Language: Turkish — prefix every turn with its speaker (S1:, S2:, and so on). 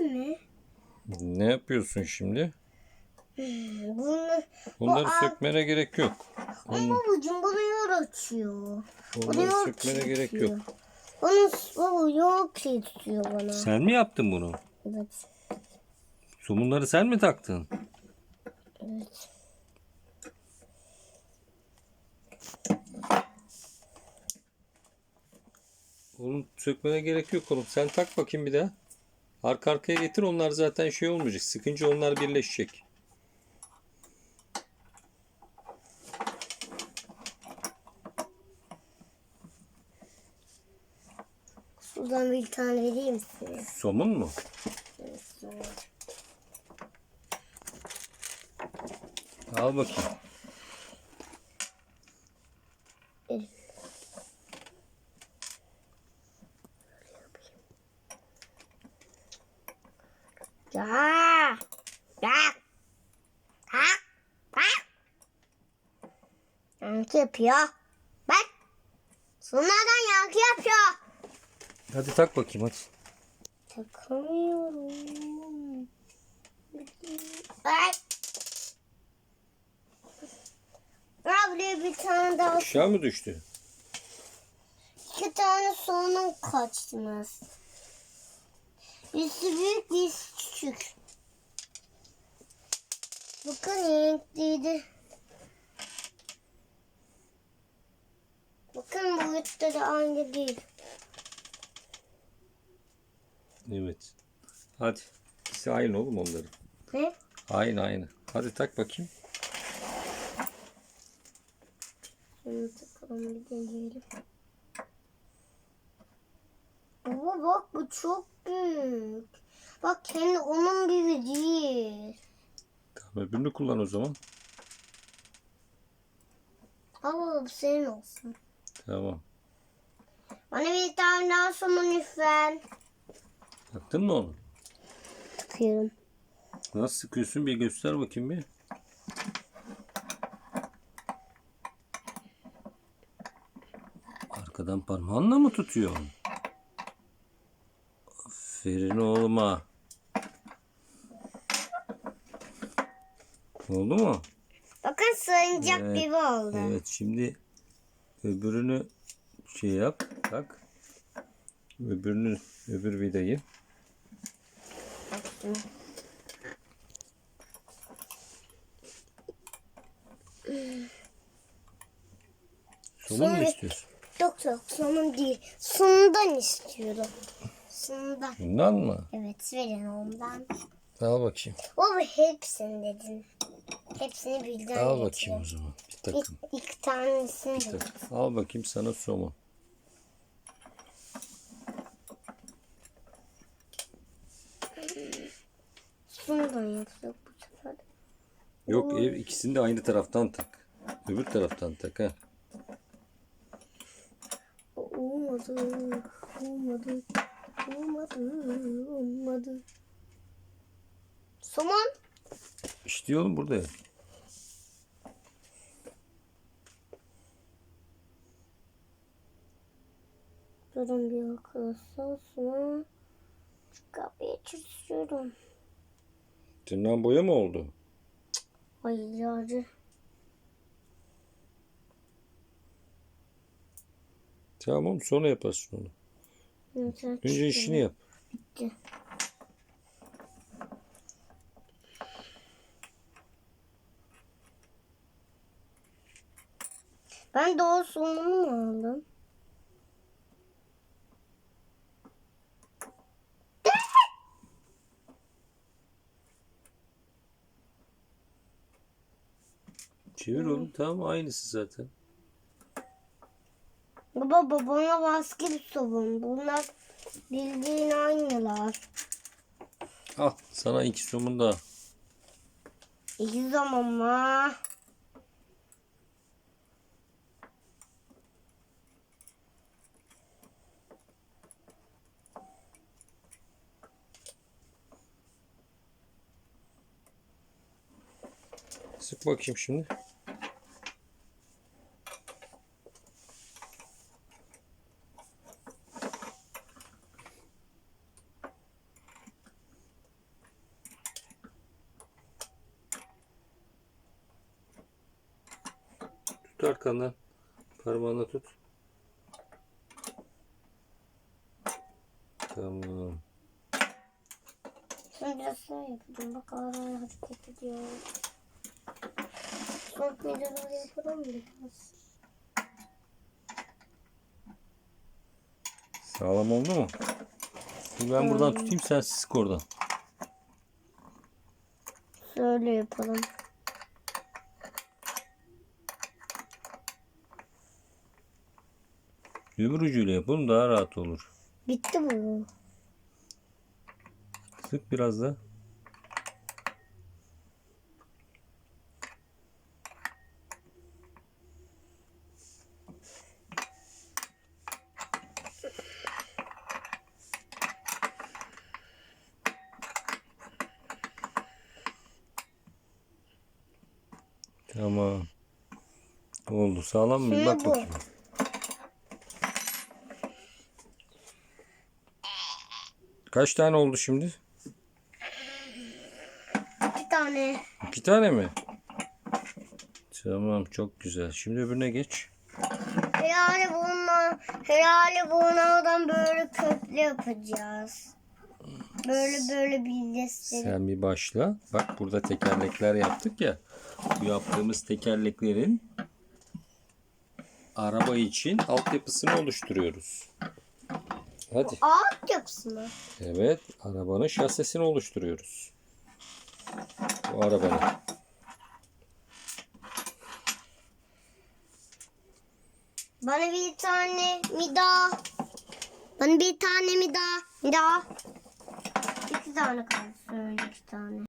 S1: mi?
S2: Ne yapıyorsun şimdi?
S1: Bunu,
S2: Bunları
S1: Bu-
S2: sökmene gerek yok.
S1: ama babacığım bunu yor açıyor. Yor
S2: sökmene gerek
S1: tutuyor.
S2: yok.
S1: Bunu baba yok şey tutuyor bana.
S2: Sen mi yaptın bunu?
S1: Evet.
S2: Somunları sen mi taktın?
S1: Evet.
S2: Onu sökmene gerek yok oğlum. Sen tak bakayım bir daha. Arka arkaya getir onlar zaten şey olmayacak. Sıkınca onlar birleşecek.
S1: Sudan bir tane vereyim size.
S2: Somun mu?
S1: Evet, sonra.
S2: Al bakayım.
S1: Verin. Ya. Ya. Ha. Ha. Yankı yapıyor. Bak. Sonradan yankı yapıyor.
S2: Hadi tak bakayım hadi.
S1: Takamıyorum. Ay. Buraya bir tane daha
S2: Aşağı mı düştü?
S1: İki tane sonun kaçtınız. Birisi büyük, birisi küçük. Bakın renkliydi. Bakın boyutları aynı değil.
S2: Evet. Hadi. İkisi aynı oğlum onların.
S1: Ne?
S2: Aynı aynı. Hadi tak bakayım.
S1: Şunu takalım bir deneyelim. Baba bak bu çok büyük. Bak kendi onun gibi değil.
S2: Tamam öbürünü kullan o zaman.
S1: Al bu senin olsun.
S2: Tamam.
S1: Bana bir tane daha somun lütfen.
S2: Taktın mı onu?
S1: Takıyorum.
S2: Nasıl sıkıyorsun bir göster bakayım bir. Arkadan parmağınla mı tutuyorsun? Aferin oğluma. Oldu mu?
S1: Bakın sığıncak
S2: Evet,
S1: gibi oldu.
S2: Evet şimdi öbürünü şey yap. Tak. Öbürünü öbür vidayı. Somun mu istiyorsun?
S1: Yok yok somun değil. Sonundan istiyorum. Sonundan.
S2: Bundan mı?
S1: Evet verin ondan.
S2: Al bakayım.
S1: Baba hepsini dedin. Hepsini birden
S2: Al bakayım o zaman. Bir takım.
S1: ilk tanesini de.
S2: Tak. Al bakayım sana somun.
S1: Sonundan yapsak bu sefer.
S2: Yok ev ikisini de aynı taraftan tak. Öbür taraftan tak ha.
S1: Olmadı. Olmadı. Olmadı. Olmadı. Somon.
S2: İşte oğlum burada.
S1: Durun bir arkadaşlar. Sonra kapıya çalışıyorum.
S2: Tırnağın boya mı oldu?
S1: Hayır.
S2: Tamam sonra yaparsın onu. Önce işini yap.
S1: Bitti. Ben o sonunu mu aldım?
S2: Çevir oğlum tamam aynısı zaten.
S1: Baba babana sobun. Bunlar bildiğin aynılar.
S2: Al sana iki somun daha.
S1: İki zaman mı?
S2: Sık bakayım şimdi. Tut arkandan. Parmağınla tut. Tamam.
S1: Şimdi biraz daha yapacağım. Bak ara hareket ediyor. Son videoları yapalım mı biraz?
S2: Sağlam oldu mu? Dur ben buradan tutayım sen sık oradan.
S1: Şöyle yapalım.
S2: Öbür ucuyla yapalım daha rahat olur.
S1: Bitti bu.
S2: Sık biraz da. Tamam. Oldu. Sağlam mı?
S1: Şimdi
S2: Bak bakayım. Kaç tane oldu şimdi?
S1: İki tane.
S2: İki tane mi? Tamam çok güzel. Şimdi öbürüne geç.
S1: Herhalde bundan, herhalde bunlardan böyle köprü yapacağız. Böyle böyle birleştirip.
S2: Sen bir başla. Bak burada tekerlekler yaptık ya. Bu yaptığımız tekerleklerin araba için altyapısını oluşturuyoruz. Hadi.
S1: Ağaç yapısı mı?
S2: Evet. Arabanın şasisini oluşturuyoruz. Bu arabanın.
S1: Bana bir tane mi daha? Bana bir tane mi daha? Mi daha? İki tane kaldı. Söyle iki tane.